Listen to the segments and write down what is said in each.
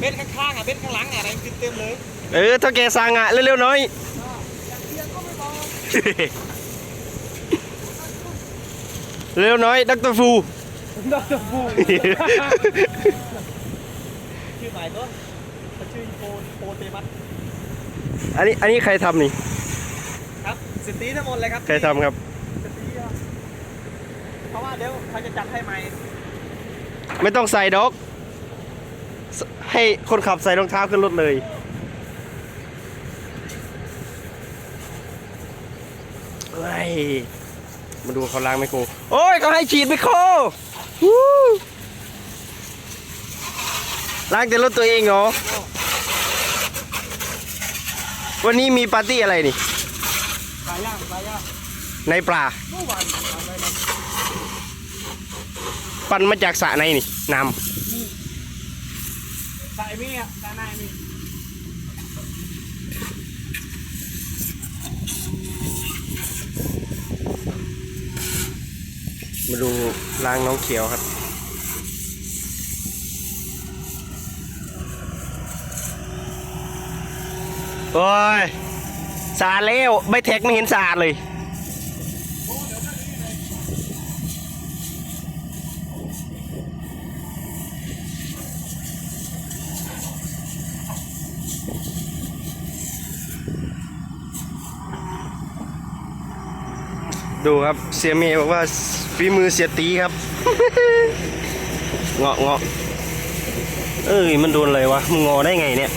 เบ็ดข้างๆอะเบ็ดข้างหลังอะอะไรขึ้นเต็มเลยเออถ้าแกสั่งอะเร็วๆหน้อยเร็วน้อยดักเตอร์ฟูดอกตะฟูชื่อใหม่ตัวเขาชื่อโปโปเตมัสอันนี้อันนี้ใครทำนี่ครับสิบตีทั้งหมดเลยครับใครทำครับสิบตีครับเพราะว่าเดี๋ยวเขาจะจัดให้ใหม่ ไม่ต้องใส่ดอกส ให้คนขับใส่รองเท้าขึ้นรถเลยเฮ้ยมาดูเขาล้างไมโครโอ้ยเขาให้ฉีดไมโครล้างแต่รถตัวเองเหรอ วันนี้มีปาร์ตี้อะไรนี่ ปลาย่างปลาย่างในปลา ปั่นมาจากสระในนี่ น้ ใส่มีอะใส่ในมีมาดูล้างน้องเขียวครับ โอ้ย สาดแล้วใบแท็กไม่เห็นสาดเลย ดูครับเสียเมย์บอกว่าฝีมือเสียตีครับ เงาะเงาะเอ้ยมันโดนอะไรวะมึงงอได้ไงเนี่ย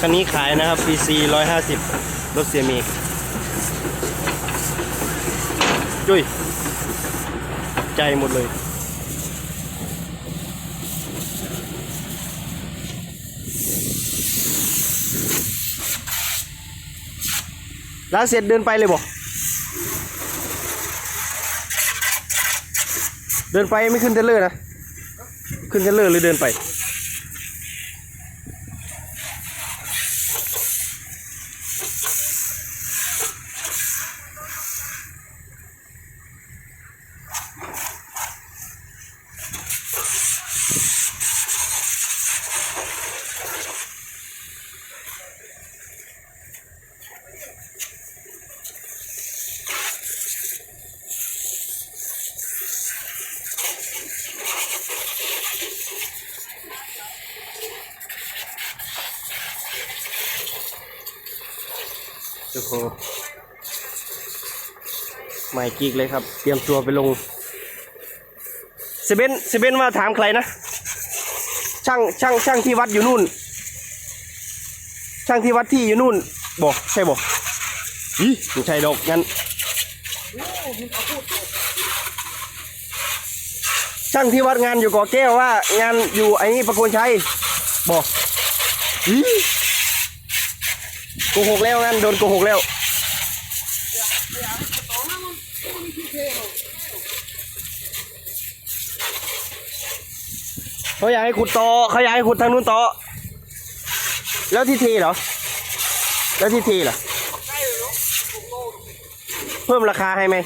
คันนี้ขายนะครับ PC 150 รถเสียเมย์จุ้ยใจหมดเลย ล้างเสร็จเดินไปเลยบอกเดินไปไม่ขึ้นเทเลอร์นะ ขึ้นเทเลอร์หรือเดินไป โอ้โหใหม่กีกเลยครับ เตรียมตัวไปลงเซเบนเซเบนมาถามใครนะ ช่างช่างช่างที่วัดอยู่นู่น ช่างที่วัดที่อยู่นู่นบอกใช่บอกอีไม่ใช่ดอกงั้นช่างที่วัดงานอยู่ก่อแก้วว่างานอยู่ไอ้นี่ประโคนชัยบอกอี โกหกแล้วงั้นโดนโกหกแล้วเขาอยากให้ขุดต่อเขาอยากให้ขุดทางนู้นต่อแล้วที่ทีเหรอ แล้วที่ทีเหรอ เพิ่มราคาให้ไหม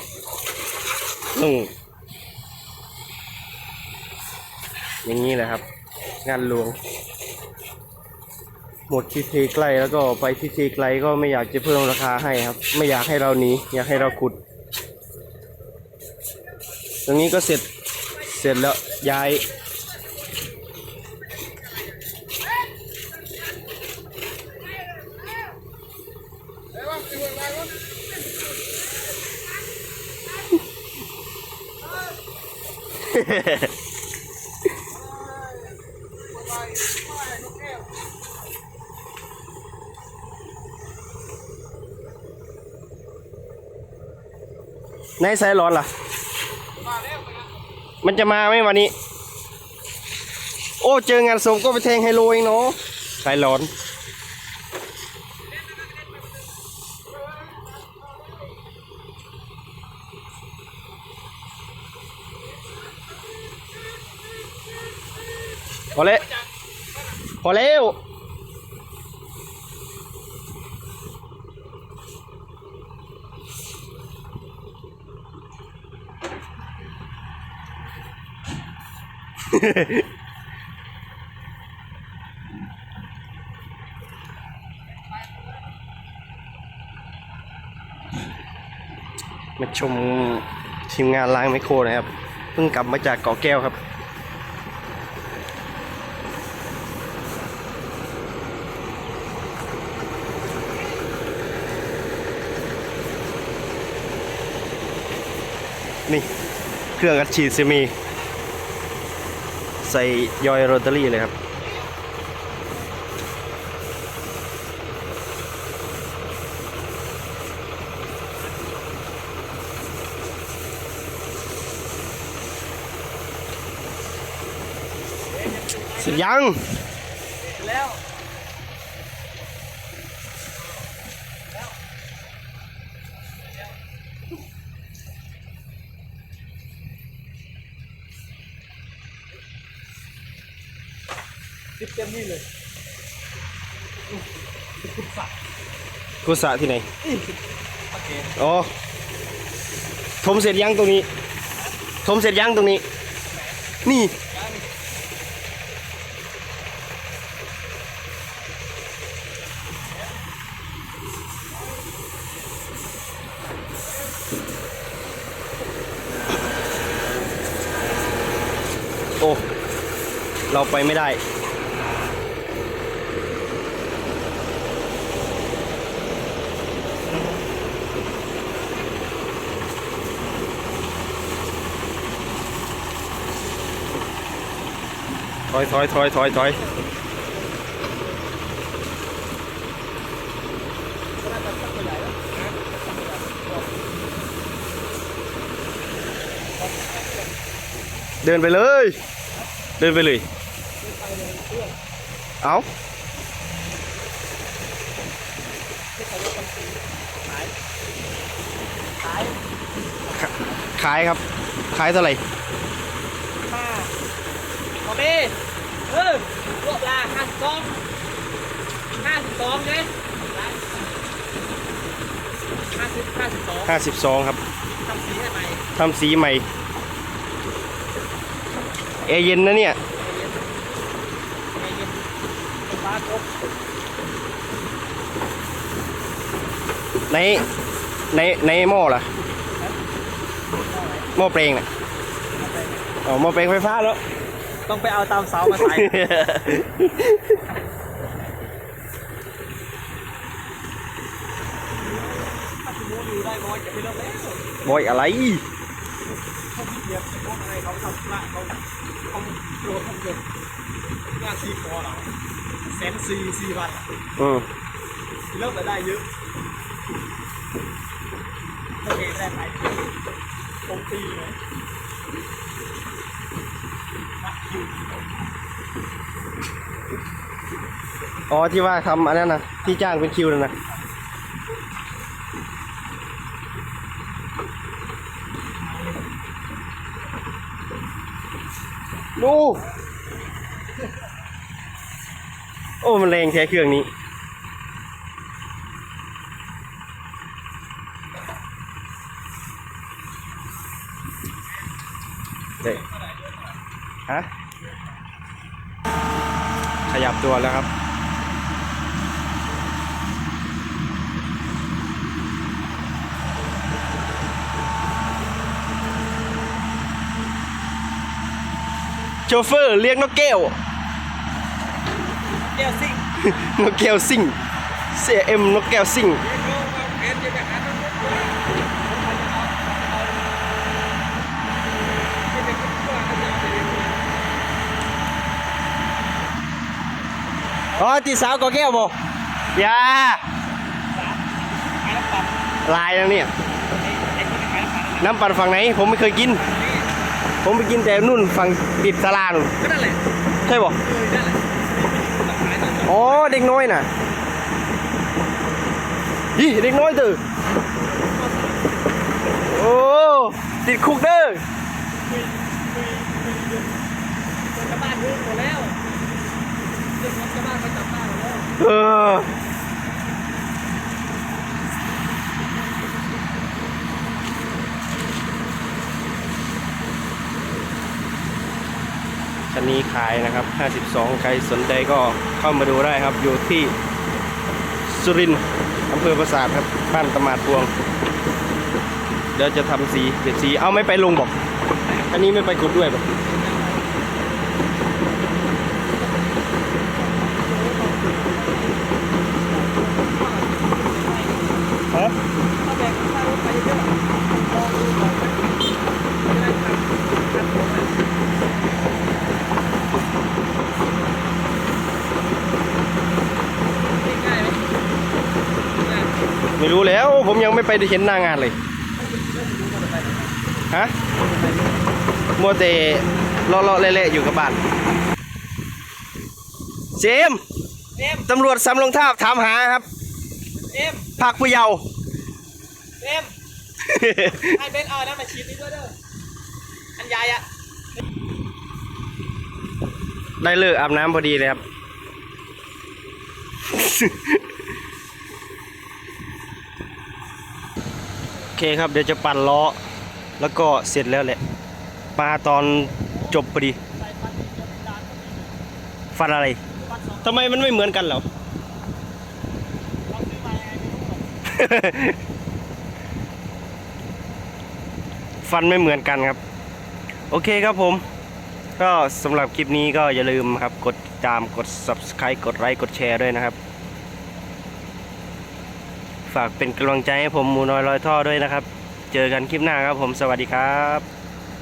อืมอย่างนี้แหละครับ งานหลวง หมดที่เทใกล้แล้วก็ไปที่เทไกลก็ไม่อยากจะเพิ่มราคาให้ครับ ไม่อยากให้เราหนีอยากให้เราขุด ตรงนี้ก็เสร็จเสร็จแล้วย้าย ในสายร้อนล่ะ มันจะมาไหมวันนี้ โอ้ เจองานศพก็ไปแทงไฮโลเองเนาะสายร้อนพอแล้วพอแล้ว มาชมทีมงานล้างไมโครนะครับ เพิ่งกลับมาจากเกาะแก้วครับ นี่ เครื่องอัดฉีดเซมี ใส่ยอยโรตารี่เลยครับ ยัง แล้ว ติด เต็มนี่เลยกุศะที่ไหนโอเคอ๋อทมเสร็จยังตรงนี้ทมเสร็จยังตรงนี้ นี่โอ้ เราไปไม่ได้ อยถอยถอยถอยถอยเดินไปเลย เดินไปเลย เอาขายครับ ขายเท่าไหร่ห้าโอเค เออรวบลาห้าสิบสองห้าสิบสองเนี่ยห้าสิบห้าสิบสอง52ครับทำสีให้ใหม่ทำสีใหม่เอร์เย็นนะเนี่ยใจเย็นฟ้าครบในในในหม้อล่ะหม้อเปลงน่ะอ๋อหม้อเปลงไฟฟ้าแล้ว ต้องไปเอาตามเสามาใส่ถ้าสมมติอยู่ได้น้อยจะไม่เลิกแล้วบอยอะไรเขาพิเศษเขาอะไรเขาทำละเขาเขาโปรทำเกินงานซีคอเราแสนซีซีวันอืมเลิกไปได้เยอะโอเคได้ไปตรงตีเลยมา อ๋อที่ว่าทำอันนั้นนะที่จ้างเป็นคิวนั่นนะดู โอ้ มันแรงแท้เครื่องนี้ เด็ฮะ ข ยับตัวแล้วครับ โชเฟอร์เรียกนกแก้วเดี๋ยวซิ่งนกแก้วซิ่งเสียเอ็มนกแก้วซิ่ง อ๋อตีสาวก็แก้วบ่อยาลายแล้วเนี่ยน้ำปั่นฝั่งไหน ผมไม่เคยกิน ผมไปกินแต่นู่นฝั่งติดสลานู่นก็นั่นแหลใช่บ่อนอ๋อเด็กน้อยน่ะยี่เด็กน้อยตื่โอ้ติดคุกเด้อ เออคันนี้ขายนะครับ 52 ใครสนใจก็เข้ามาดูได้ครับ อยู่ที่สุรินทร์อำเภอปราสาทครับ บ้านตมาดพวง เดี๋ยวจะทำสีเปลี่ยนสี เอาไม่ไปลงบอก อันนี้ไม่ไปกดด้วยบอกฮะ ถ้าแบ่งค่ารถ ไปเยอะๆลองดูก่อนไหมจะได้ทำทันผมอะง่ายไหมง่ายไม่รู้แล้ว ผมยังไม่ไปเห็นหน้างานเลย ฮะ มัวแต่เลาะๆเละๆอยู่กับบ้านเจมส์เอ็มตำรวจสำลงทาบถามหาครับเอ็มภาคผู้เยาว์เอ็ม ให้เบนเอาอันนั้นมาฉีดนี่ด้วยเด้อ อันใหญ่อะได้เลิกอาบน้ำพอดีเลยครับ โอเคครับเดี๋ยวจะปั่นล้อ แล้วก็เสร็จแล้วแหละ มาตอนจบพอดี ฟันอะไร ทำไมมันไม่เหมือนกันเหรอ เราซื้อมายังไงไม่รู้หรอก ฟันไม่เหมือนกันครับ โอเคครับผม ก็สำหรับคลิปนี้ก็อย่าลืมครับ กดติดตามกด subscribe กดไลค์กดแชร์ด้วยนะครับ ฝากเป็นกำลังใจให้ผมหมูน้อยลอยท่อด้วยนะครับ เจอกันคลิปหน้าครับผมสวัสดีครับ